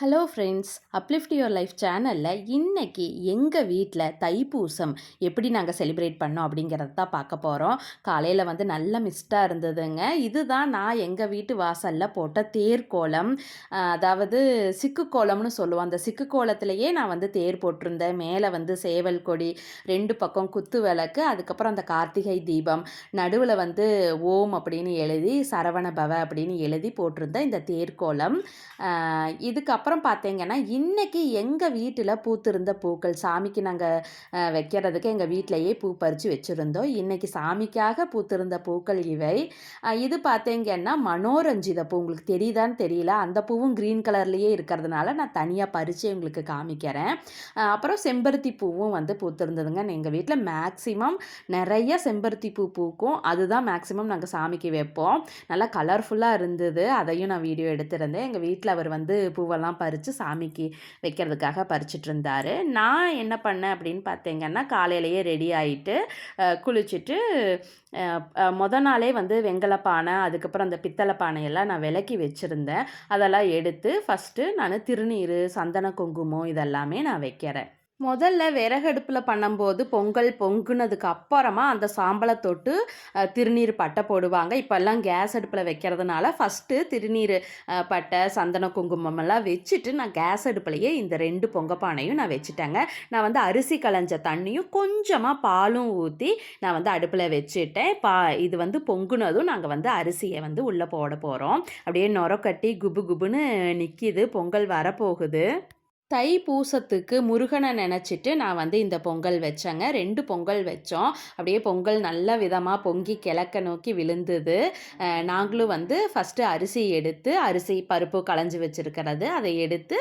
Hello friends uplift your life சேனலில் இன்றைக்கி எங்கள் வீட்டில் தைப்பூசம் எப்படி நாங்கள் செலிப்ரேட் பண்ணோம் அப்படிங்கிறத தான் பார்க்க போகிறோம் காலையில் வந்து நல்ல மிஸ்டாக இருந்ததுங்க. இதுதான் நான் எங்கள் வீட்டு வாசலில் போட்ட தேர்கோலம் கோலம். அதாவது சிக்கு கோலம்னு சொல்லுவோம். அந்த சிக்கு கோலத்திலையே நான் வந்து தேர் போட்டிருந்தேன். மேலே வந்து சேவல் கொடி ரெண்டு பக்கம் குத்து விளக்கு அதுக்கப்புறம் அந்த கார்த்திகை தீபம் நடுவில் வந்து ஓம் அப்படின்னு எழுதி சரவண பவ அப்படின்னு எழுதி போட்டிருந்தேன் இந்த தேர்கோலம் இதுக்கப்புறம் அப்புறம் பார்த்தீங்கன்னா இன்றைக்கி எங்கள் வீட்டில் பூத்திருந்த பூக்கள் சாமிக்கு நாங்கள் வைக்கிறதுக்கு எங்கள் வீட்டிலையே பூ பறித்து வச்சுருந்தோம். இன்றைக்கி சாமிக்காக பூத்திருந்த பூக்கள் இவை. இது பார்த்தீங்கன்னா மனோரஞ்சித பூ. உங்களுக்கு தெரியுதான்னு தெரியல. அந்த பூவும் க்ரீன் கலர்லேயே இருக்கிறதுனால நான் தனியாக பறித்து உங்களுக்கு காமிக்கிறேன். அப்புறம் செம்பருத்தி பூவும் வந்து பூத்திருந்ததுங்க. எங்கள் வீட்டில் மேக்ஸிமம் நிறைய செம்பருத்தி பூ பூக்கும். அதுதான் மேக்ஸிமம் நாங்கள் சாமிக்கு வைப்போம். நல்லா கலர்ஃபுல்லாக இருந்தது. அதையும் நான் வீடியோ எடுத்திருந்தேன். எங்கள் வீட்டில் அவர் வந்து பூவெல்லாம் பறித்து சாமிக்கு வைக்கிறதுக்காக பறிச்சிட்டு இருந்தார் நான் என்ன பண்ணேன் அப்படின்னு பார்த்தீங்கன்னா காலையிலேயே ரெடி ஆகிட்டு குளிச்சுட்டு மொதல் மொத நாளே வந்து வெங்கலப்பானை அதுக்கப்புறம் அந்த பித்தளை பானையெல்லாம் நான் விலக்கி வச்சுருந்தேன். அதெல்லாம் எடுத்து ஃபஸ்ட்டு நான் திருநீர் சந்தன குங்குமம் இதெல்லாமே நான் வைக்கிறேன். முதல்ல விறகடுப்பில் பண்ணும்போது பொங்கல் பொங்குனதுக்கு அப்புறமா அந்த சாம்பலை தொட்டு திருநீர் பட்டை போடுவாங்க. இப்போல்லாம் கேஸ் அடுப்பில் வைக்கிறதுனால ஃபஸ்ட்டு திருநீர் பட்டை சந்தன குங்குமம் எல்லாம் வச்சுட்டு நான் கேஸ் அடுப்புலையே இந்த ரெண்டு பொங்கப்பானையும் நான் வச்சுட்டேங்க. நான் வந்து அரிசி களைஞ்ச தண்ணியும் கொஞ்சமாக பாலும் ஊற்றி நான் வந்து அடுப்பில் வச்சுட்டேன். பா இது வந்து பொங்குனதும் நாங்கள் வந்து அரிசியை வந்து உள்ளே போட போகிறோம் அப்படியே நொரக்கட்டி குபு குபுன்னு நிற்கிது பொங்கல் வரப்போகுது. தை பூசத்துக்கு முருகனை நினச்சிட்டு நான் வந்து இந்த பொங்கல் வச்சேங்க. ரெண்டு பொங்கல் வச்சோம். அப்படியே பொங்கல் நல்ல விதமாக பொங்கி கிழக்க நோக்கி விழுந்தது. நாங்களும் வந்து ஃபஸ்ட்டு அரிசி எடுத்து அரிசி பருப்பு களைஞ்சி வச்சுருக்கிறது. அதை எடுத்து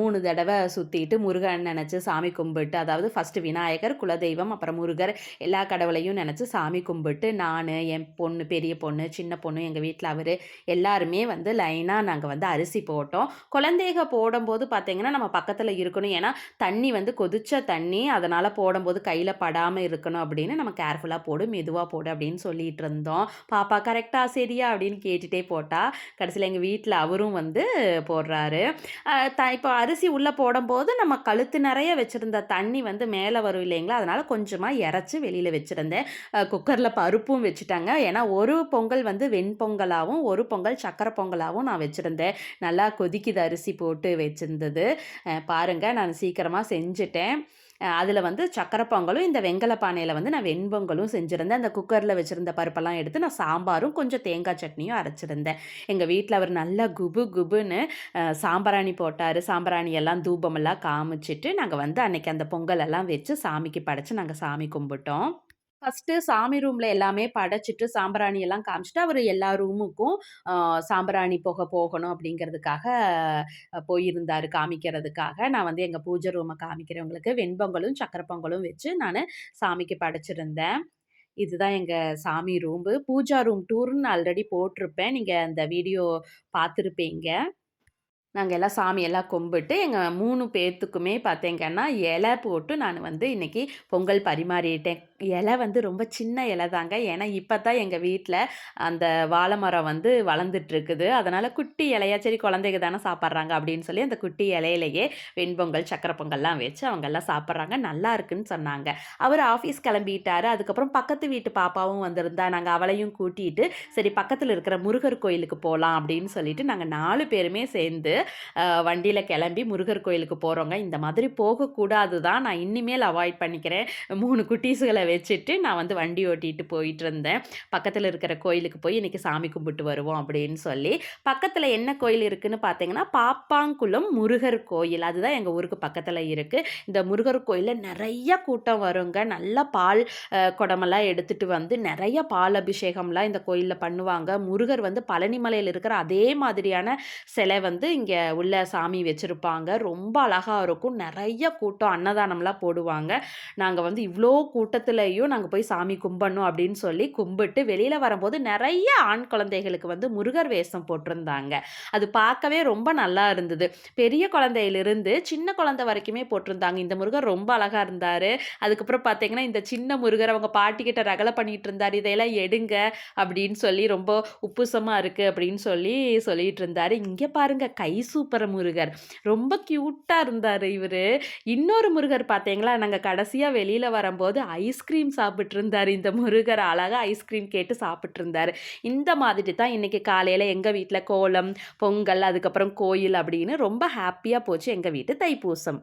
மூணு தடவை சுற்றிட்டு முருகன் நினச்சி சாமி கும்பிட்டு அதாவது ஃபஸ்ட்டு விநாயகர் குலதெய்வம் அப்புறம் முருகர் எல்லா கடவுளையும் நினச்சி சாமி கும்பிட்டு நான் என் பொண்ணு பெரிய பொண்ணு சின்ன பொண்ணு எங்கள் வீட்டில் அவர் எல்லாருமே வந்து லைனாக நாங்கள் வந்து அரிசி போட்டோம். குழந்தைக போடும்போது பார்த்தீங்கன்னா நம்ம பக்கத்தில் இருக்கணும். ஏன்னா தண்ணி வந்து கொதிச்ச தண்ணி அதனால் போடும்போது கையில் படாமல் இருக்கணும் அப்படின்னு நம்ம கேர்ஃபுல்லாக போடு மெதுவாக போடு அப்படின்னு சொல்லிட்டு இருந்தோம். பாப்பா கரெக்டாக சரியா? அப்படின்னு கேட்டுகிட்டே போட்டால் கடைசியில் எங்கள் வீட்டில் அவரும் வந்து போடுறாரு. த இப்போ அரிசி உள்ளே போடும்போது நம்ம கழுத்து நிறைய வச்சுருந்த தண்ணி வந்து மேலே வரும் இல்லைங்களா? அதனால் கொஞ்சமாக இறச்சி வெளியில் வச்சுருந்தேன். குக்கரில் பருப்பும் வச்சுட்டாங்க. ஏன்னா ஒரு பொங்கல் வந்து வெண்பொங்கலாகவும் ஒரு பொங்கல் சக்கரை பொங்கலாகவும் நான் வச்சுருந்தேன். நல்லா கொதிக்குது அரிசி போட்டு வச்சுருந்தது. பாருங்கள் நான் சீக்கிரமாக செஞ்சுட்டேன். அதில் வந்து சக்கரை பொங்கலும் இந்த வெங்கல பானையில் வந்து நான் வெண்பொங்கலும் செஞ்சுருந்தேன். அந்த குக்கரில் வச்சுருந்த பருப்பெல்லாம் எடுத்து நான் சாம்பாரும் கொஞ்சம் தேங்காய் சட்னியும் அரைச்சிருந்தேன். எங்கள் வீட்டில் அவர் நல்லா குபு குபுன்னு சாம்பராணி சாம்பிராணி போட்டார். சாம்பிராணி எல்லாம் தூபமெல்லாம் காமிச்சிட்டு நாங்கள் வந்து அன்னைக்கு அந்த பொங்கல் எல்லாம் வச்சு சாமிக்கு படைச்சு நாங்கள் சாமி கும்பிட்டோம். ஃபஸ்ட்டு சாமி ரூமில் எல்லாமே படைச்சிட்டு சாம்பிராணி எல்லாம் காமிச்சிட்டு அவர் எல்லா ரூமுக்கும் சாம்பிராணி புகை போகணும் அப்படிங்கிறதுக்காக போயிருந்தார் காமிக்கிறதுக்காக. நான் வந்து எங்கள் பூஜை ரூமை காமிக்கிறவங்களுக்கு வெண்பொங்கலும் சக்கரை பொங்கலும் வச்சு நான் சாமிக்கு படைச்சிருந்தேன். இதுதான் எங்கள் சாமி ரூம்பு. பூஜா ரூம் டூர்னு ஆல்ரெடி போட்டிருப்பேன். நீங்கள் அந்த வீடியோ பார்த்துருப்பீங்க. நாங்கள் எல்லாம் சாமியெல்லாம் கும்பிட்டு எங்கள் மூணு பேர்த்துக்குமே பார்த்தீங்கன்னா இலை போட்டு நான் வந்து இன்றைக்கி பொங்கல் பரிமாறிட்டேன். இலை வந்து ரொம்ப சின்ன இலை தாங்க. ஏன்னா இப்போ தான் எங்கள் வீட்டில் அந்த வாழை மரம் வந்து வளர்ந்துட்டுருக்குது. அதனால் குட்டி இலையா சரி குழந்தைங்க தானே சாப்பிட்றாங்க அப்படின்னு சொல்லி அந்த குட்டி இலையிலையே வெண்பொங்கல் சக்கரை பொங்கல்லாம் வச்சு அவங்கெல்லாம் சாப்பிட்றாங்க. நல்லா இருக்குன்னு சொன்னாங்க. அவர் ஆஃபீஸ் கிளம்பிட்டார். அதுக்கப்புறம் பக்கத்து வீட்டு பாப்பாவும் வந்திருந்தா நாங்கள் அவளையும் கூட்டிகிட்டு சரி பக்கத்தில் இருக்கிற முருகர் கோயிலுக்கு போகலாம் அப்படின்னு சொல்லிட்டு நாங்கள் நாலு பேருமே சேர்ந்து வண்டியில் கிளம்பி முருகர் கோயிலுக்கு போகிறோங்க இந்த மாதிரி போகக்கூடாது தான் நான் இனிமேல் அவாய்ட் பண்ணிக்கிறேன். மூணு குட்டீஸுகளை வச்சுட்டு நான் வந்து வண்டி ஓட்டிகிட்டு போயிட்டு இருந்தேன் பக்கத்தில் இருக்கிற கோயிலுக்கு போய் இன்றைக்கி சாமி கும்பிட்டு வருவோம் அப்படின்னு சொல்லி. பக்கத்தில் என்ன கோயில் இருக்குதுன்னு பார்த்தீங்கன்னா பாப்பாங்குளம் முருகர் கோயில். அதுதான் எங்கள் ஊருக்கு பக்கத்தில் இருக்குது இந்த முருகர் கோயிலில் நிறைய கூட்டம் வருங்க. நல்லா பால் குடமெல்லாம் எடுத்துகிட்டு வந்து நிறைய பால் அபிஷேகம்லாம் இந்த கோயிலில் பண்ணுவாங்க. முருகர் வந்து பழனிமலையில் இருக்கிற அதே மாதிரியான சிலை வந்து இங்கே உள்ள சாமி வச்சுருப்பாங்க. ரொம்ப அழகாக இருக்கும். நிறைய கூட்டம் அன்னதானம்லாம் போடுவாங்க. நாங்கள் வந்து இவ்வளோ கூட்டத்துலேயும் நாங்கள் போய் சாமி கும்பிடணும் அப்படின்னு சொல்லி கும்பிட்டு வெளியில் வரும்போது நிறைய ஆண் குழந்தைகளுக்கு வந்து முருகர் வேஷம் போட்டிருந்தாங்க. அது பார்க்கவே ரொம்ப நல்லா இருந்தது. பெரிய குழந்தையிலிருந்து சின்ன குழந்தை வரைக்குமே போட்டிருந்தாங்க. இந்த முருகர் ரொம்ப அழகாக இருந்தார். அதுக்கப்புறம் பார்த்தீங்கன்னா இந்த சின்ன முருகர் அவங்க பாட்டிக்கிட்ட ரகலை பண்ணிகிட்டு இருந்தார். இதையெல்லாம் எடுங்க அப்படின்னு சொல்லி ரொம்ப உப்புசமாக இருக்குது அப்படின்னு சொல்லி சொல்லிகிட்டு இருந்தார். இங்கே பாருங்கள் கை சூப்பர் முருகர். ரொம்ப க்யூட்டாக இருந்தார் இவர் இன்னொரு முருகர் பார்த்தீங்களா, நாங்கள் கடைசியாக வெளியில் வரும்போது ஐஸ்கிரீம் சாப்பிட்டுருந்தாரு. இந்த முருகர் அழகாக ஐஸ்கிரீம் கேட்டு சாப்பிட்ருந்தார் இந்த மாதிரி தான் இன்றைக்கி காலையில் எங்கள் வீட்டில் கோலம், பொங்கல், அதுக்கப்புறம் கோயில் அப்படின்னு ரொம்ப ஹாப்பியாக போச்சு எங்கள் வீட்டு தைப்பூசம்.